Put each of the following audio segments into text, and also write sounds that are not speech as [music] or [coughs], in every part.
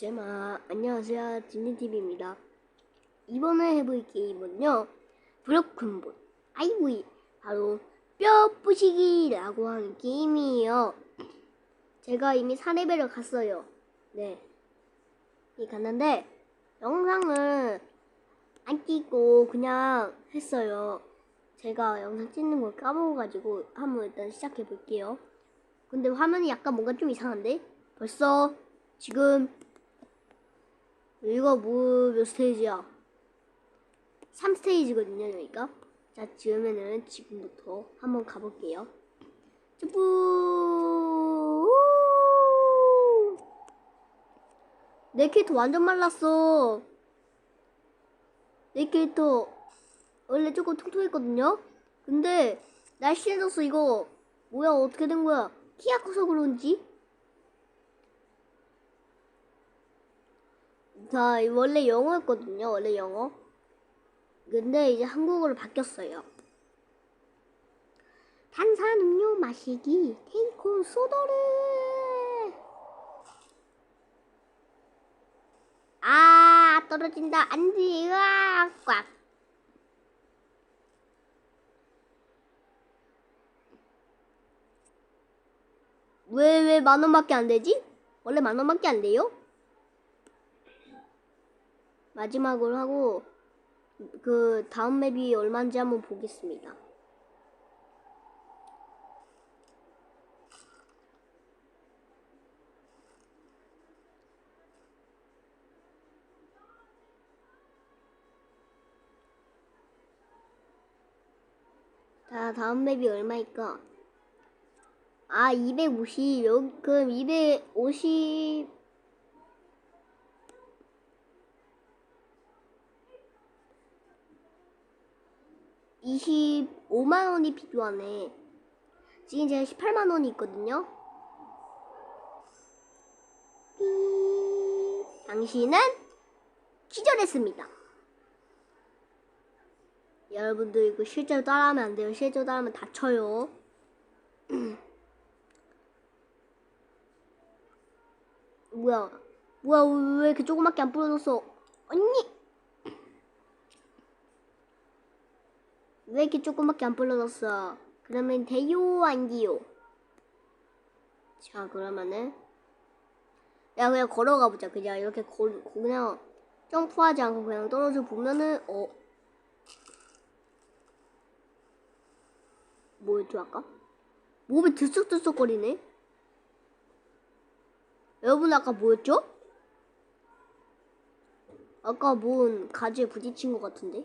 제마 안녕하세요. 진진TV입니다. 이번에 해볼 게임은요 브로큰본 IV 바로 뼈 부시기라고 하는 게임이에요. 제가 이미 4레벨을 갔어요. 네. 이 갔는데 영상을 안 찍고 그냥 했어요. 제가 영상 찍는 걸 까먹어가지고 한번 일단 시작해 볼게요. 근데 화면이 약간 뭔가 좀 이상한데? 벌써 지금 이거 뭐몇 스테이지야? 3스테이지거든요, 여기가. 자, 지으면은 지금부터 한번 가볼게요. 쭈뿌! 내 캐릭터 완전 말랐어. 내 캐릭터 원래 조금 통통했거든요? 근데 날씬해졌어, 이거. 뭐야, 어떻게 된 거야? 키가 커서 그런지? 자, 원래 영어였거든요. 원래 영어. 근데 이제 한국어로 바뀌었어요. 탄산음료 마시기 테이콘 소다를 아 떨어진다 안돼 으악 꽉 왜 왜 만 원밖에 안 되지? 원래 만 원밖에 안 돼요? 마지막으로 하고 그 다음 맵이 얼마인지 한번 보겠습니다. 자, 다음 맵이 얼마일까? 아, 250. 여기, 그럼 250. 25만 원이 필요하네. 지금 제가 18만 원이 있거든요. 삐. 당신은 기절했습니다. 여러분들 이거 실제로 따라하면 안 돼요. 실제로 따라하면 다쳐요. [clears throat] 뭐야? 뭐야? 왜 이렇게 조그맣게 안 부러졌어? 언니! 왜 이렇게 조그맣게 안 불러졌어? 그러면 돼요 안 돼요? 자 그러면은 야 그냥 걸어가 보자 그냥 이렇게 걸 그냥 점프하지 않고 그냥 떨어져 보면은 어 뭐였죠 아까? 몸이 들썩들썩거리네 여러분 아까 뭐였죠? 아까 뭔 가지에 부딪힌 것 같은데?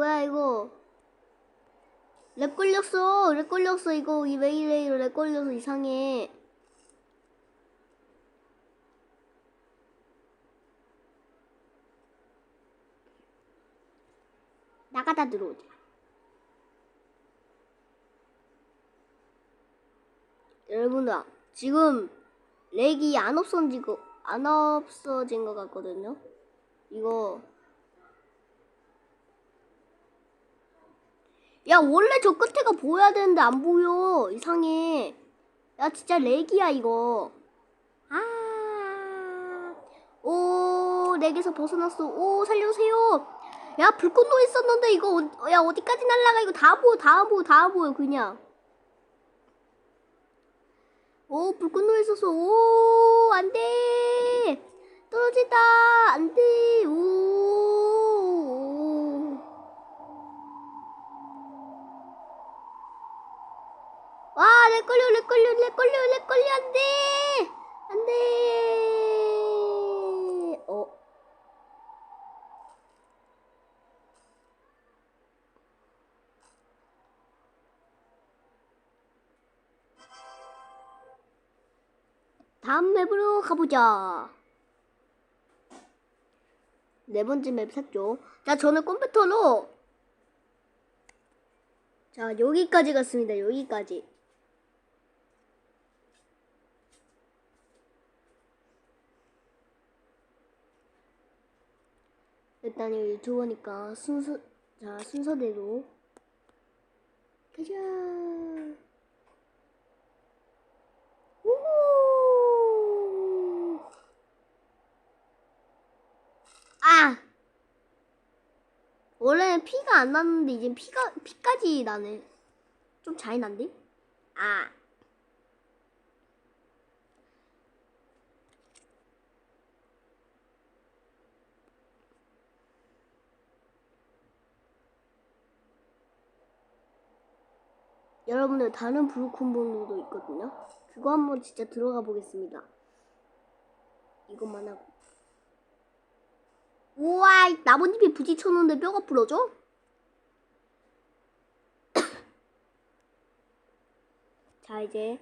뭐야, 이거. 렉 걸렸어. 렉 걸렸어. 이거 왜 이래, 렉 걸려서 이상해. 나가다 들어오자. 여러분들, 지금 렉이 안 없어진 거, 안 없어진 것 같거든요. 이거. 야, 원래 저 끝에가 보여야 되는데 안 보여. 이상해. 야, 진짜 렉이야, 이거. 아. 오, 렉에서 벗어났어. 오, 살려주세요. 야, 불꽃놀이 있었는데 이거, 어- 야, 어디까지 날라가? 이거 다 보여, 다 보여, 다 보여, 그냥. 오, 불꽃놀이 있었어. 오, 안 돼. 떨어진다. 안 돼. 오. 렉 걸려 렉 걸려 렉 걸려 렉 걸려. 안돼. 안돼. 어. 다음 맵으로 가보자. 네 번째 맵 샀죠? 자 저는 컴퓨터로. 자 여기까지 갔습니다. 여기까지. 일단 이거 유튜버니까 순서 자 순서대로 가자. 우! 아 원래는 피가 안 났는데 이제 피가 피까지 나네. 좀잘 난데? 아. 여러분들 다른 브로큰본도 있거든요. 그거 한번 진짜 들어가 보겠습니다. 이것만 하고. 우와, 이 나뭇잎이 부딪혔는데 뼈가 부러져? [coughs] 자, 이제.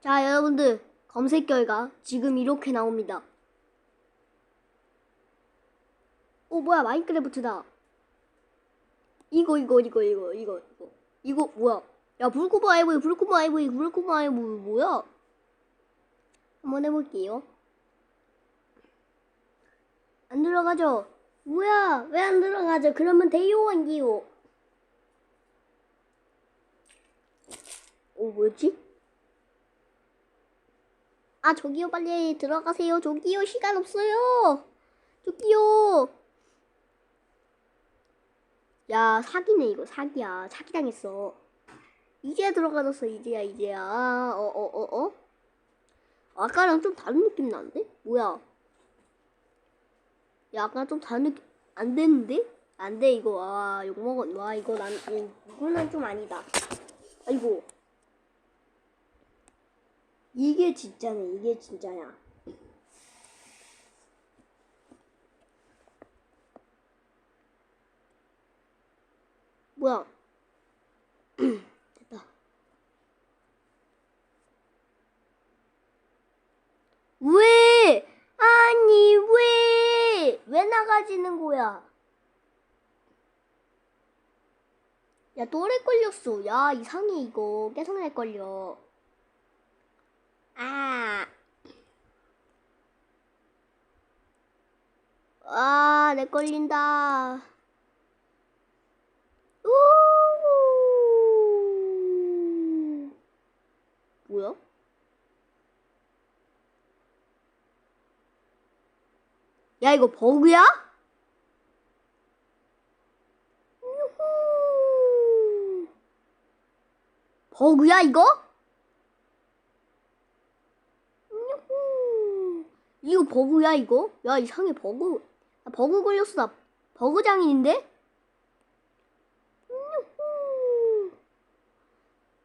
자, 여러분들. 검색 결과 지금 이렇게 나옵니다. 오 뭐야 마인크래프트다. 이거 이거 이거 이거 이거 이거 이거 뭐야? 야 불코브 아이보이 불코브 아이보이 불코브 아이보이 뭐야? 한번 해볼게요. 안 들어가죠? 뭐야? 왜 안 들어가죠? 그러면 대요 안기요. 오 뭐였지? 아 저기요 빨리 들어가세요. 저기요 시간 없어요. 저기요. 야 사기네 이거 사기야. 사기당했어. 이제야 들어가졌어 이제야 이제야. 어어 어 어, 아까랑 좀 다른 느낌 나는데? 뭐야? 야 아까 좀 다른 느낌 안 되는데? 안 돼 이거. 와 욕먹었 와 이거 난 이거는 좀 아니다. 아이고. 이게 진짜네 이게 진짜야 뭐야? [clears throat] 됐다. 왜? 아니 왜? 왜 나가지는 거야? 야 또래 걸렸어. 야 이상해 이거 계속 날 걸려. 아. 아, 내 걸린다. 우 뭐야? 야 이거 버그야? 유후. 버그야 이거? 유후. 이거 버그야 이거? 야 이상해 버그 아, 버그 걸렸어 나 버그 장인인데?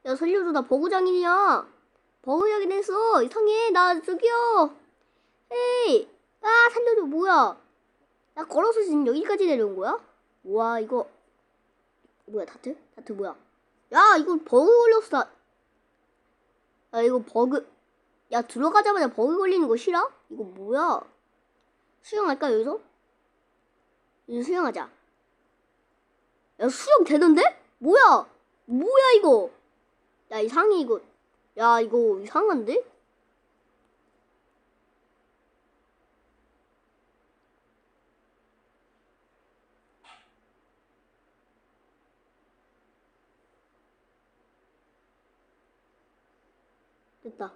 야 살려줘 나 버그장인이야. 버그장이 됐어. 이상해. 나 저기요. 에이 아 살려줘. 뭐야? 나 걸어서 지금 여기까지 내려온 거야? 와 이거. 뭐야 다트? 다트 뭐야? 야 이거 버그 걸렸어. 야 이거 버그. 야 들어가자마자 버그 걸리는 거 싫어? 이거 뭐야? 수영할까 여기서? 여기서 수영하자. 야 수영 되는데? 뭐야? 뭐야 이거 야 이상해 이거 야 이거 이상한데? 됐다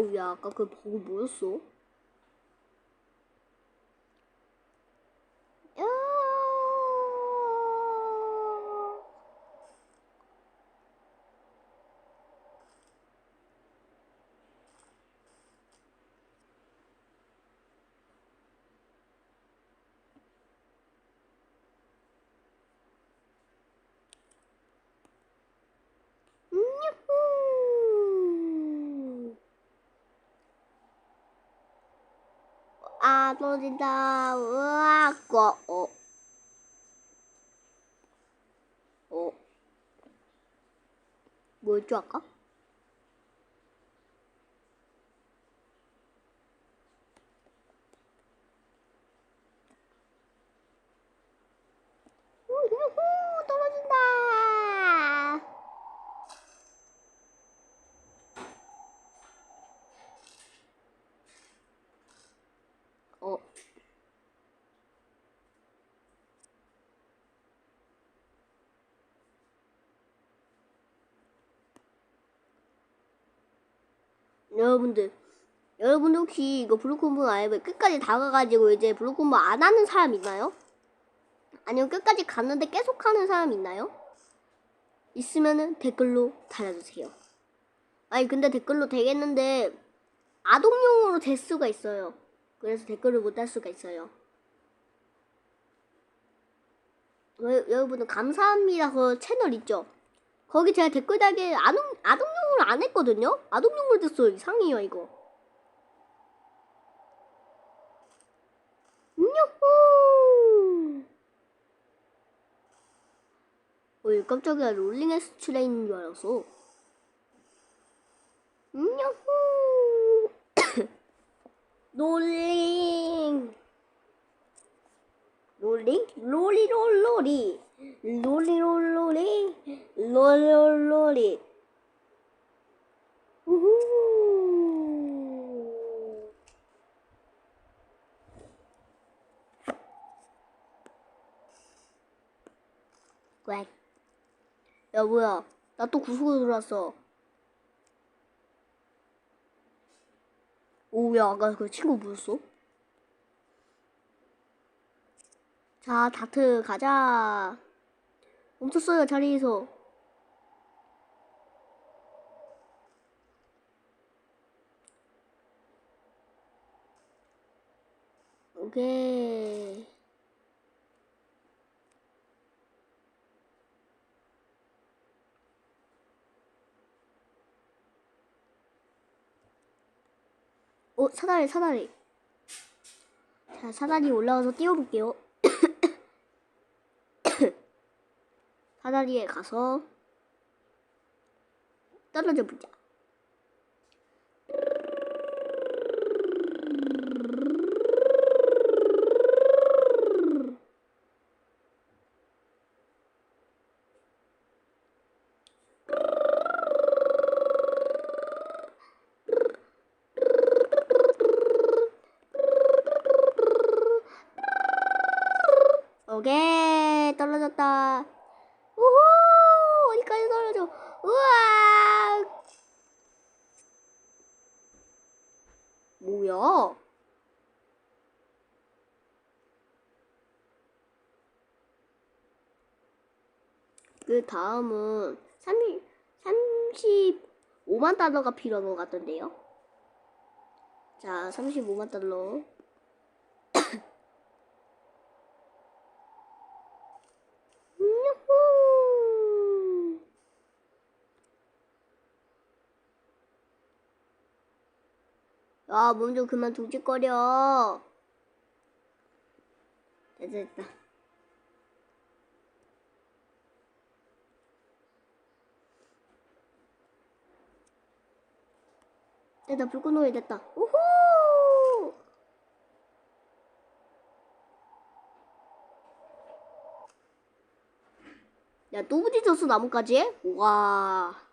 어우 야 아까 그 버그 뭐였어? 야 떨어진다. 으악, 거, 어. 어. 뭐였죠, 아까? 우후후, 떨어진다. 어. 여러분들, 여러분들 혹시 이거 블루콤보 아이브 끝까지 다가가지고 이제 블루콤보 안 하는 사람 있나요? 아니면 끝까지 갔는데 계속 하는 사람 있나요? 있으면은 댓글로 달아주세요. 아니 근데 댓글로 되겠는데 아동용으로 될 수가 있어요. 그래서 댓글을 못 달 수가 있어요. 여, 여러분들 감사합니다 그 채널 있죠? 거기 제가 댓글 달게 아동, 아동용 으로 안 했거든요? 아동용으로 됐어요. 이상해요 이거. 유후! 어이 깜짝이야 롤링 에스 트레인인 줄 알았어. 야호! [coughs] 롤링! 롤링? 로리롤로리! 로리롤로리! 로리롤로리! 우후! 왜? 야 뭐야? 나 또 구속으로 들어왔어. 오, 야, 아까 그 친구 뭐였어? 자, 다트 가자. 멈췄어요, 자리에서. 오케이. 어, 사다리, 사다리. 자, 사다리 올라가서 띄워볼게요. [coughs] 사다리에 가서 떨어져 보자. 오케이 떨어졌다. 우후 어디까지 떨어져? 우와 뭐야? 그 다음은 30, 35만 달러가 필요한 것 같던데요? 자, 35만 달러. 유후. 야, 몸좀 그만 둥직거려. 됐다, 됐다. 됐다, 불꽃놀이 됐다. 우후! 야, 또 부딪혔어, 나뭇가지에? 와.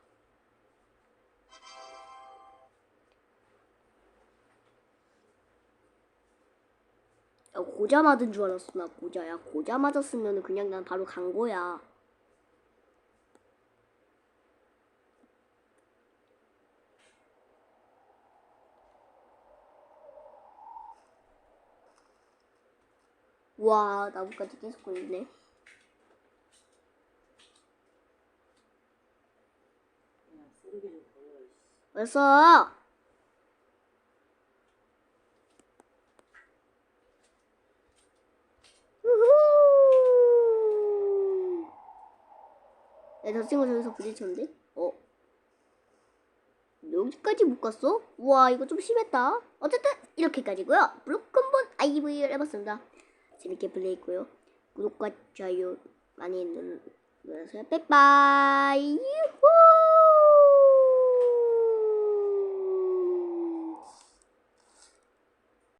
야, 고자 맞은 줄 알았어, 나 고자. 야, 고자 맞았으면 그냥 난 바로 간 거야. 와, 나뭇가지 계속 걸리네. 벌써 야, 저 친구 저기서 부딪혔는데? 어? 여기까지 못 갔어? 와 이거 좀 심했다. 어쨌든 이렇게까지고요. 브로큰본 아이브를 해봤습니다. 재밌게 플레이했고요. 구독과 좋아요 많이 눌러주세요. 빠이빠이. 유후!